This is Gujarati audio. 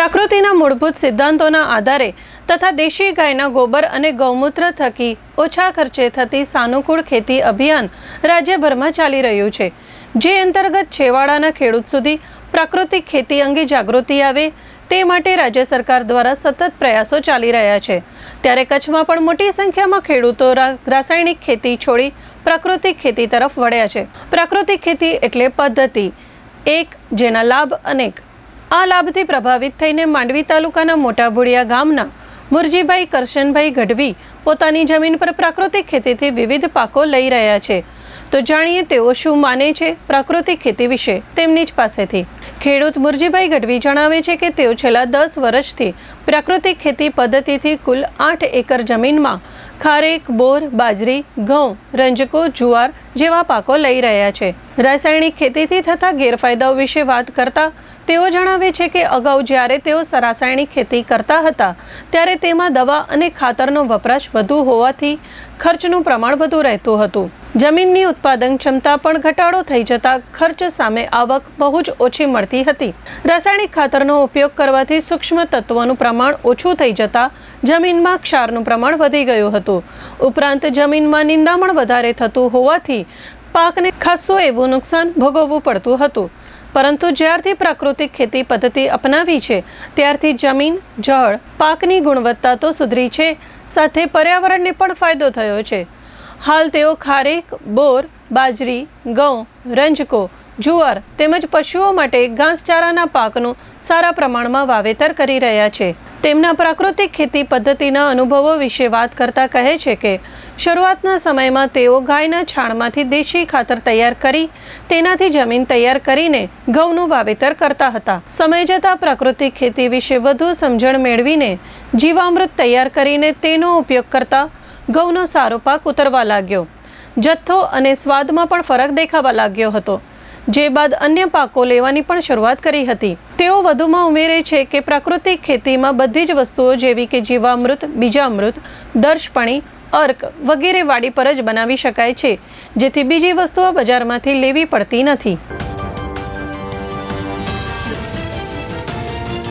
પ્રકૃતિના મૂળભૂત સિદ્ધાંતોના આધારે તથા દેશી ગાયના ગોબર અને ગૌમૂત્ર થકી ઓછા ખર્ચે થતી સાનુકૂળ ખેતી અભિયાન રાજ્યભરમાં ચાલી રહ્યું છે, જે અંતર્ગત છેવાડાના ખેડૂત સુધી પ્રાકૃતિક ખેતી અંગે જાગૃતિ આવે તે માટે રાજ્ય સરકાર દ્વારા સતત પ્રયાસો ચાલી રહ્યા છે. ત્યારે કચ્છમાં પણ મોટી સંખ્યામાં ખેડૂતો રાસાયણિક ખેતી છોડી પ્રાકૃતિક ખેતી તરફ વળ્યા છે. પ્રાકૃતિક ખેતી એટલે પદ્ધતિ, એક જેના લાભ અનેક આ લાભથી પ્રભાવિત થઈને માંડવી તાલુકાના મોટા ભુડિયા ગામના મુરજીભાઈ કરશનભાઈ ગઢવી પોતાની જમીન પર પ્રાકૃતિક ખેતીથી વિવિધ પાકો લઈ રહ્યા છે. તો જાણીએ તેઓ શું માને છે પ્રાકૃતિક ખેતી વિશે તેમની જ પાસેથી. ખેડૂત મુરજીભાઈ ગઢવી જણાવે છે કે તેઓ છેલ્લા દસ વર્ષથી પ્રાકૃતિક ખેતી પદ્ધતિથી કુલ આઠ એકર જમીનમાં ખારેક, બોર, બાજરી, ઘઉં, રંજકો, જુવાર જેવા પાકો લઈ રહ્યા છે. રાસાયણિક ખેતીથી થતા ગેરફાયદાઓ વિશે વાત કરતા તેઓ જણાવે છે કે અગાઉ જ્યારે તેઓ રાસાયણિક ખેતી કરતા હતા, ત્યારે તેમાં દવા અને ખાતરનો વપરાશ વધુ હોવાથી ખર્ચનું પ્રમાણ વધુ રહેતું હતું. જમીનની ઉત્પાદન ક્ષમતા પણ ઘટાડો થઈ જતા ખર્ચ સામે આવક બહુ જ ઓછી મળતી હતી. રાસાયણિક ખાતરનો ઉપયોગ કરવાથી સૂક્ષ્મ તત્વોનું પ્રમાણ ઓછું થઈ જતા જમીનમાં ક્ષારનું પ્રમાણ વધી ગયું હતું. ઉપરાંત જમીનમાં નિંદામણ વધારે થતું હોવાથી પાકને ખાસ્સું એવું નુકસાન ભોગવવું પડતું હતું. પરંતુ જ્યારથી પ્રાકૃતિક ખેતી પદ્ધતિ અપનાવી છે, ત્યારથી જમીન, જળ, પાકની ગુણવત્તા તો સુધરી છે, સાથે પર્યાવરણને પણ ફાયદો થયો છે. હાલ તેઓ ખારેક, બોર, બાજરી, ઘઉં, રંજકો, જુવાર તેમજ પશુઓ માટે ઘાસચારાના પાકનું સારા પ્રમાણમાં વાવેતર કરી રહ્યા છે. તેમના પ્રાકૃતિક ખેતી પદ્ધતિના અનુભવો વિશે વાત કરતા કહે છે કે, શરૂઆતના સમયમાં તેઓ ગાયના છાણમાંથી દેશી ખાતર તૈયાર કરી, તેનાથી જમીન તૈયાર કરીને ઘઉંનું વાવેતર કરતા હતા. સમય જતાં પ્રાકૃતિક ખેતી વિશે વધુ સમજણ મેળવીને, જીવામૃત તૈયાર કરીને તેનો ઉપયોગ કરતા ઘઉંનો સારો પાક ઉતરવા લાગ્યો. જથ્થો અને સ્વાદમાં પણ ફરક દેખાવા લાગ્યો હતો. જે બાદ અન્ય પાકો લેવાની પણ શરૂઆત કરી હતી. તેઓ વધુમાં ઉમેરે છે કે પ્રાકૃતિક ખેતીમાં બધી જ વસ્તુઓ જેવી કે જીવામૃત, બીજામૃત, દર્શપણી, અર્ક વગેરે વાડી પર જ બનાવી શકાય છે, જેથી બીજી વસ્તુઓ બજારમાંથી લેવી પડતી નથી.